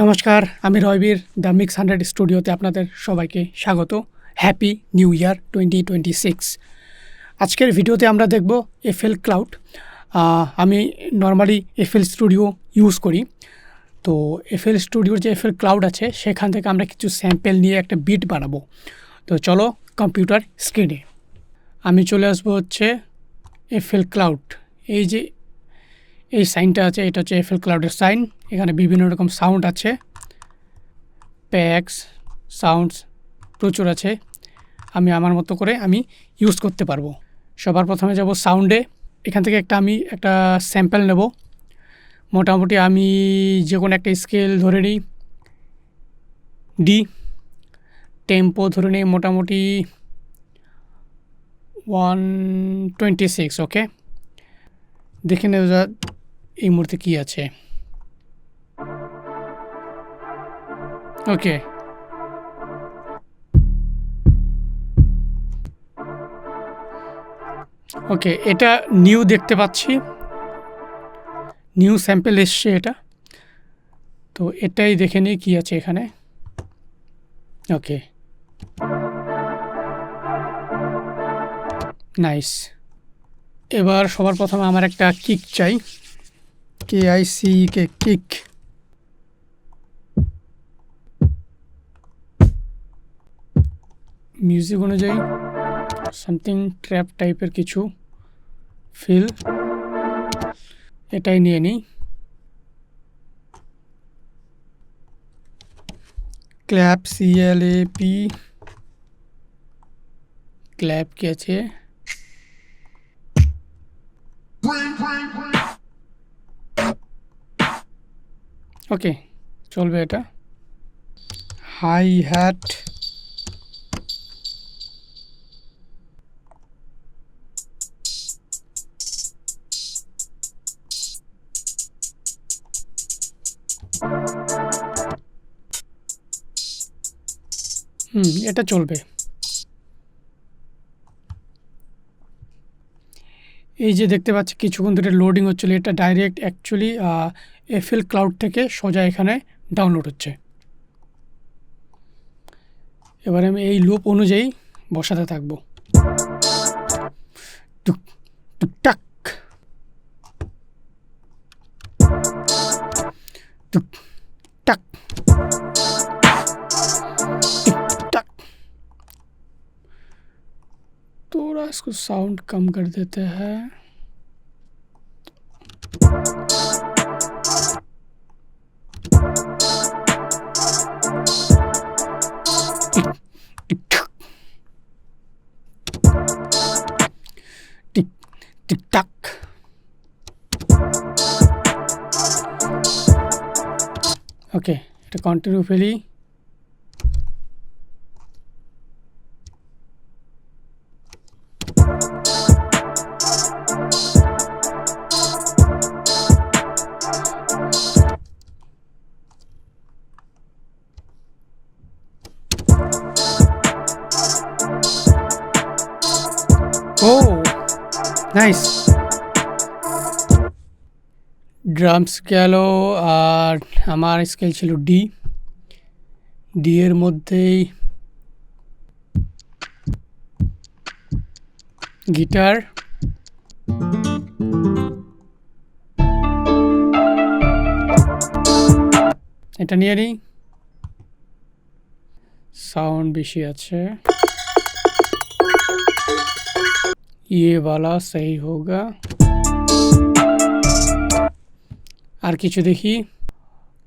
নমস্কার, আমি Raybir, the mix hundred স্টুডিওতে আপনাদের সবাইকে স্বাগত। Happy new year twenty twenty six. আজকের ভিডিওতে আমরা দেখব এফএল ক্লাউড। আমি নর্মালি এফএল স্টুডিও ইউজ করি। তো এফএল স্টুডিওর যে এফএল ক্লাউড আছে, সেখান থেকে আমরা কিছু স্যাম্পেল নিয়ে একটা বিট বানাবো। তো চলো কম্পিউটার স্ক্রিনে। আমি চলে আসব হচ্ছে এফএল ক্লাউড। এই যে এই সাইনটা আছে, এটা হচ্ছে এফএল ক্লাউডের সাইন। এখানে বিভিন্ন রকম সাউন্ড আছে। প্যাক্স সাউন্ডস প্রচুর আছে। আমি আমার মতো করে আমি ইউজ করতে পারব। সবার প্রথমে যাব সাউন্ডে এখান থেকে একটা আমি একটা স্যাম্পল নেব। মোটামুটি আমি যে কোনো একটা স্কেল ধরে নিই। ডি টেম্পো ধরে নিই মোটামুটি ওয়ান টোয়েন্টি সিক্স ওকে দেখে নেওয়া এই মুহূর্তে কী আছে? ওকে ওকে এটা নিউ দেখতে পাচ্ছি। নিউ স্যাম্পেল এসছে এটা। তো এটাই দেখে নিই কী আছে এখানে। ওকে নাইস এবার সবার প্রথমে আমার একটা কিক চাই। K I C K kick music অনুযায়ী সামথিং ট্র্যাপ টাইপের কিছু ফিল এটাই নিয়ে নিই। Clap C L A P clap কি আছে? ওকে চলবে এটা। Hi hat. হুম এটা চলবে। এই যে দেখতে পাচ্ছি কিছুক্ষণ ধরে লোডিং হচ্ছিল এটা ডাইরেক্ট অ্যাকচুয়ালি এফএল ক্লাউড থেকে সোজা এখানে ডাউনলোড হচ্ছে। এবার আমি এই লুপ অনুযায়ী বসাতে থাকব। টুক। টুক, টাক। थोड़ा इसको साउंड कम कर देते हैं टिक टिक टक ওকে এটা কন্টিনিউ ফেলি ও নাইস ড্রামস গেল আর আমার স্কেল ছিল ডি ডি এর মধ্যেই গিটার এটা নিয়ে নিই সাউন্ড বেশি আছে। ये वाला सही होगा আর কিছু দেখি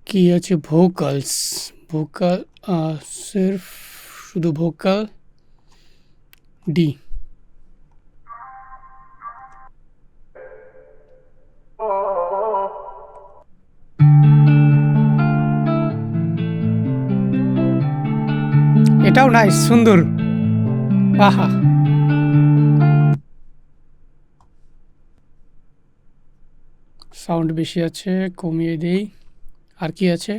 কি আছে ভোকালস ভোকাল সির্ফ শুধু ভোকাল ডি এটাও নাইস সুন্দর আহা সাউন্ড বেশি আছে, কমিয়ে দেই। আর কি আছে?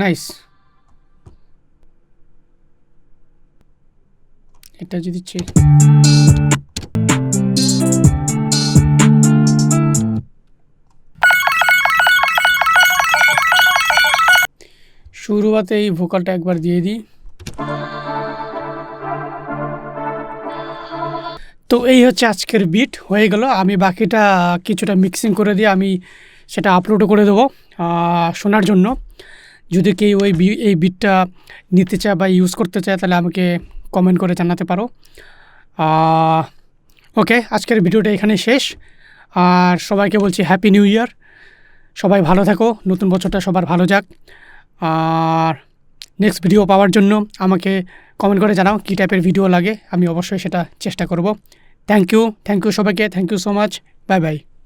নাইস। এটা যদি চে শুরুতে এই ভোকালটা একবার দিয়ে দিই। তো এই হচ্ছে আজকের বিট হয়ে গেল। আমি বাকিটা কিছুটা মিক্সিং করে দিয়ে আমি সেটা আপলোডও করে দেবো শোনার জন্য। যদি কেউ ওই এই বিটটা নিতে চায় বা ইউজ করতে চায়, তাহলে আমাকে কমেন্ট করে জানাতে পারো। ওকে, আজকের ভিডিওটা এখানে শেষ। আর সবাইকে বলছি হ্যাপি নিউ ইয়ার সবাই ভালো থাকো, নতুন বছরটা সবার ভালো যাক। আর নেক্সট ভিডিও পাওয়ার জন্য আমাকে কমেন্ট করে জানাও কী টাইপের ভিডিও লাগে, আমি অবশ্যই সেটা চেষ্টা করব। থ্যাংক ইউ থ্যাংক ইউ সবাইকে. Thank you so much bye bye